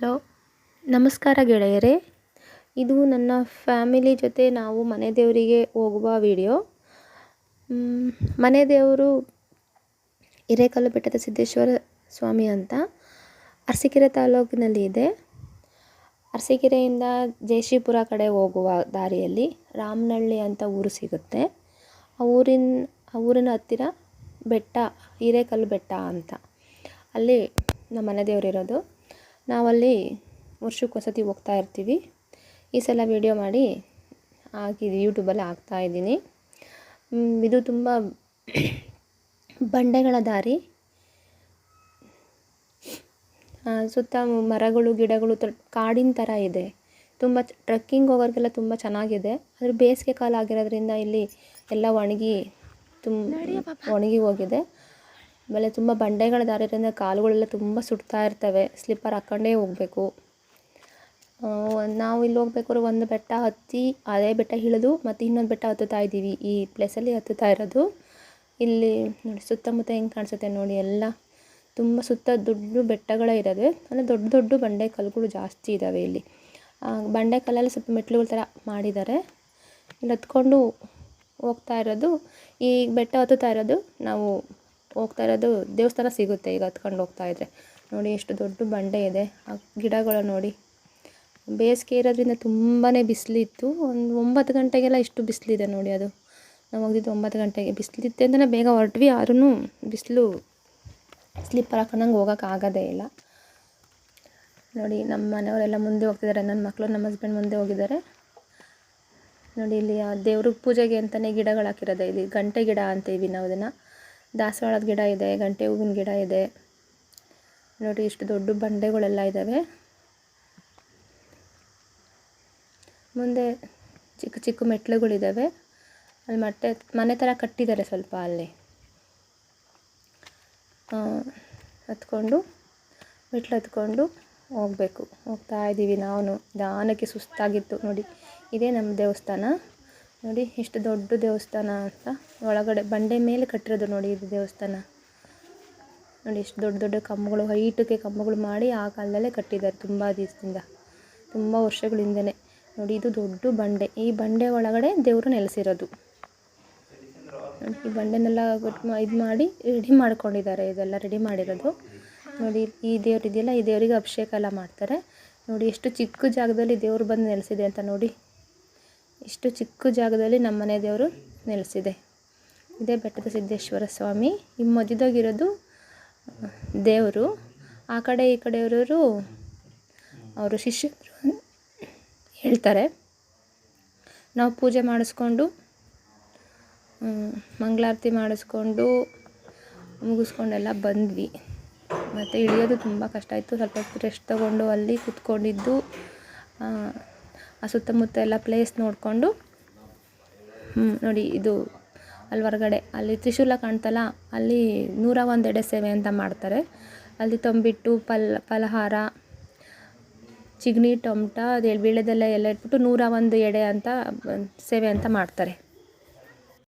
Hello. ನಮಸ್ಕಾರ ಗೆಳೆಯರೇ. ಇದು ನನ್ನ ಫ್ಯಾಮಿಲಿ ಜೊತೆ ನಾವು ಮನೆ ದೇವರಿಗೆ ಹೋಗುವ ವಿಡಿಯೋ. ಮನೆ ದೇವರು ಹಿರೇಕಲ್ಲು ಬೆಟ್ಟದ ಸಿದ್ದೇಶ್ವರ ಸ್ವಾಮಿ ಅಂತ ಅರಸೀಕೆರೆ ತಾಲೂಕಿನಲ್ಲಿ ಇದೆ. ಅರಸೀಕೆರೆಯಿಂದ ಜಯಶಿಪುರ ಕಡೆ ಹೋಗುವ ದಾರಿಯಲ್ಲಿ ರಾಮನಹಳ್ಳಿ ಅಂತ ಊರು ಸಿಗುತ್ತೆ. ಆ ಊರಿನ ಆ ಊರಿನ ಹತ್ತಿರ ಬೆಟ್ಟ, ಹಿರೇಕಲ್ಲು ಬೆಟ್ಟ ಅಂತ. ಅಲ್ಲಿ ನಮ್ಮ ಮನೆ ದೇವರಿರೋದು. ನಾವಲ್ಲಿ ವರ್ಷಕ್ಕೆ ಸತಿ ಹೋಗ್ತಾ ಇರ್ತೀವಿ. ಈ ಸಲ ವೀಡಿಯೋ ಮಾಡಿ ಹಾಕಿದ್ವಿ ಯೂಟ್ಯೂಬಲ್ಲಿ ಹಾಕ್ತಾಯಿದ್ದೀನಿ ಇದು ತುಂಬ ಬಂಡೆಗಳ ದಾರಿ. ಸುತ್ತ ಮರಗಳು ಗಿಡಗಳು ಕಾಡಿನ ಥರ ಇದೆ. ತುಂಬ ಟ್ರೆಕ್ಕಿಂಗ್ ಹೋಗೋರಿಗೆಲ್ಲ ತುಂಬ ಚೆನ್ನಾಗಿದೆ. ಆದರೆ ಬೇಸಿಗೆ ಕಾಲ ಆಗಿರೋದ್ರಿಂದ ಇಲ್ಲಿ ಎಲ್ಲ ಒಣಗಿ ತುಂಬ ಒಣಗಿ ಹೋಗಿದೆ. ಆಮೇಲೆ ತುಂಬ ಬಂಡೆಗಳ ದಾರಿ ಇರೋದ್ರಿಂದ ಕಾಲುಗಳೆಲ್ಲ ತುಂಬ ಸುಡ್ತಾ ಇರ್ತವೆ. ಸ್ಲಿಪ್ಪರ್ ಹಾಕ್ಕೊಂಡೇ ಹೋಗಬೇಕು. ನಾವು ಇಲ್ಲಿ ಹೋಗ್ಬೇಕಾದ್ರೆ ಒಂದು ಬೆಟ್ಟ ಹತ್ತಿ, ಅದೇ ಬೆಟ್ಟ ಇಳಿದು ಮತ್ತು ಇನ್ನೊಂದು ಬೆಟ್ಟ ಹತ್ತುತ್ತಾ ಇದ್ದೀವಿ. ಈ ಪ್ಲೇಸಲ್ಲಿ ಹತ್ತುತ್ತಾ ಇರೋದು. ಇಲ್ಲಿ ನೋಡಿ, ಸುತ್ತಮುತ್ತ ಹೆಂಗೆ ಕಾಣಿಸುತ್ತೆ ನೋಡಿ, ಎಲ್ಲ ತುಂಬ ಸುತ್ತ ದೊಡ್ಡ ಬೆಟ್ಟಗಳೇ ಇರೋದು. ಅಂದರೆ ದೊಡ್ಡ ದೊಡ್ಡ ಬಂಡೆ ಕಲ್ಲುಗಳು ಜಾಸ್ತಿ ಇದ್ದಾವೆ ಇಲ್ಲಿ. ಬಂಡೆ ಕಲ್ಲಲ್ಲಿ ಸ್ವಲ್ಪ ಮೆಟ್ಲುಗಳ ಥರ ಮಾಡಿದ್ದಾರೆ. ಇಲ್ಲಿ ಹತ್ಕೊಂಡು ಹೋಗ್ತಾ ಇರೋದು. ಈ ಬೆಟ್ಟ ಹತ್ತುತ್ತಾ ಇರೋದು. ನಾವು ಹೋಗ್ತಾ ಇರೋದು ದೇವಸ್ಥಾನ ಸಿಗುತ್ತೆ ಈಗ ಹತ್ಕೊಂಡು ಹೋಗ್ತಾ ಇದ್ದರೆ ನೋಡಿ ಎಷ್ಟು ದೊಡ್ಡ ಬಂಡೆ ಇದೆ. ಆ ಗಿಡಗಳು ನೋಡಿ. ಬೇಸಿಗೆ ಇರೋದ್ರಿಂದ ತುಂಬಾ ಬಿಸಿಲಿತ್ತು. ಒಂದು ಒಂಬತ್ತು ಗಂಟೆಗೆಲ್ಲ ಇಷ್ಟು ಬಿಸಿಲಿದೆ ನೋಡಿ ಅದು. ನಾವು ಹೋಗಿದ್ದು ಒಂಬತ್ತು ಗಂಟೆಗೆ ಬಿಸಿಲಿತ್ತೆ ಅಂತಲೇ ಬೇಗ ಹೊರಟ್ವಿ. ಯಾರೂ ಬಿಸಿಲು ಸ್ಲಿಪ್ಪರ್ ಹಾಕೊಂಡಂಗೆ ಹೋಗೋಕೆ ಆಗೋದೇ ಇಲ್ಲ. ನೋಡಿ ನಮ್ಮ ಮನೆಯವರೆಲ್ಲ ಮುಂದೆ ಹೋಗ್ತಿದ್ದಾರೆ. ನನ್ನ ಮಕ್ಕಳು, ನಮ್ಮ ಹಸ್ಬೆಂಡ್ ಮುಂದೆ ಹೋಗಿದ್ದಾರೆ. ನೋಡಿ ಇಲ್ಲಿ ದೇವ್ರಿಗೆ ಪೂಜೆಗೆ ಅಂತಲೇ ಗಿಡಗಳು ಹಾಕಿರೋದೆ. ಇಲ್ಲಿ ಗಂಟೆ ಗಿಡ ಅಂತೀವಿ ನಾವು ಅದನ್ನು ದಾಸವಾಳದ ಗಿಡ ಇದೆ, ಗಂಟೆ ಹೂವಿನ ಗಿಡ ಇದೆ. ನೋಡಿ ಇಷ್ಟು ದೊಡ್ಡ ಬಂಡೆಗಳೆಲ್ಲ ಇದ್ದಾವೆ ಮುಂದೆ ಚಿಕ್ಕ ಚಿಕ್ಕ ಮೆಟ್ಲುಗಳಿದ್ದಾವೆ ಅಲ್ಲಿ ಮತ್ತೆ ಮನೆ ಥರ ಕಟ್ಟಿದ್ದಾರೆ ಸ್ವಲ್ಪ ಅಲ್ಲಿ. ಹತ್ಕೊಂಡು ಮೆಟ್ಲು ಹತ್ಕೊಂಡು ಹೋಗಬೇಕು. ಹೋಗ್ತಾ ಇದ್ದೀವಿ ನಾವು. ದಾನಕ್ಕೆ ಸುಸ್ತಾಗಿತ್ತು. ನೋಡಿ, ಇದೇ ನಮ್ಮ ದೇವಸ್ಥಾನ. ನೋಡಿ ಎಷ್ಟು ದೊಡ್ಡ ದೇವಸ್ಥಾನ ಅಂತ. ಒಳಗಡೆ ಬಂಡೆ ಮೇಲೆ ಕಟ್ಟಿರೋದು ನೋಡಿ, ಇದು ದೇವಸ್ಥಾನ. ನೋಡಿ ಎಷ್ಟು ದೊಡ್ಡ ದೊಡ್ಡ ಕಂಬಗಳು, ಹೈಟಕ್ಕೆ ಕಂಬಗಳು ಮಾಡಿ ಆ ಕಾಲದಲ್ಲೇ ಕಟ್ಟಿದ್ದಾರೆ ತುಂಬ ದಿವಸದಿಂದ. ತುಂಬ ವರ್ಷಗಳಿಂದನೇ. ನೋಡಿ, ಇದು ದೊಡ್ಡ ಬಂಡೆ. ಈ ಬಂಡೆ ಒಳಗಡೆ ದೇವರು ನೆಲೆಸಿರೋದು. ಈ ಬಂಡೆನೆಲ್ಲ ಇದು ಮಾಡಿ ರೆಡಿ ಮಾಡ್ಕೊಂಡಿದ್ದಾರೆ. ಇದೆಲ್ಲ ರೆಡಿ ಮಾಡಿರೋದು. ನೋಡಿ, ಈ ದೇವ್ರು ಇದೆಯಲ್ಲ, ಈ ದೇವರಿಗೆ ಅಭಿಷೇಕ ಎಲ್ಲ ಮಾಡ್ತಾರೆ. ನೋಡಿ, ಎಷ್ಟು ಚಿಕ್ಕ ಜಾಗದಲ್ಲಿ ದೇವರು ಬಂದು ನೆಲೆಸಿದೆ ಅಂತ ನೋಡಿ. ಇಷ್ಟು ಚಿಕ್ಕ ಜಾಗದಲ್ಲಿ ನಮ್ಮ ಮನೆ ದೇವರು ನೆಲೆಸಿದೆ. ಇದೇ ಬೆಟ್ಟದ ಸಿದ್ದೇಶ್ವರ ಸ್ವಾಮಿ. ಈ ಮಧ್ಯದಾಗಿರೋದು ದೇವರು. ಆ ಕಡೆ ಈ ಕಡೆಯವರು ಅವರು ಶಿಷ್ಯರು ಹೇಳ್ತಾರೆ. ನಾವು ಪೂಜೆ ಮಾಡಿಸ್ಕೊಂಡು ಮಂಗಳಾರತಿ ಮಾಡಿಸ್ಕೊಂಡು ಮುಗಿಸ್ಕೊಂಡೆಲ್ಲ ಬಂದ್ವಿ. ಮತ್ತು ಇಳಿಯೋದು ತುಂಬ ಕಷ್ಟ ಆಯಿತು. ಸ್ವಲ್ಪ ಹೊತ್ತು ರೆಸ್ಟ್ ತೊಗೊಂಡು ಅಲ್ಲಿ ಕುತ್ಕೊಂಡಿದ್ದು ಆ ಸುತ್ತಮುತ್ತ ಎಲ್ಲ ಪ್ಲೇಸ್ ನೋಡಿಕೊಂಡು ನೋಡಿ ಇದು ಅಲ್ಲಿ ಹೊರಗಡೆ. ಅಲ್ಲಿ ತ್ರಿಶೂಲ ಕಾಣ್ತಲ್ಲ, ಅಲ್ಲಿ ನೂರ ಎಡೆ ಸೇವೆ ಅಂತ ಮಾಡ್ತಾರೆ. ಅಲ್ಲಿ ತಂಬಿಟ್ಟು, ಪಲ್, ಫಲಹಾರ, ಚಿಗ್ನಿ, ಟೊಮಟ, ಅದು ಬೀಳೆದೆಲ್ಲ ಎಲ್ಲ ಇಟ್ಬಿಟ್ಟು ನೂರ ಒಂದು ಎಡೆ ಅಂತ, ಸೇವೆ ಅಂತ ಮಾಡ್ತಾರೆ.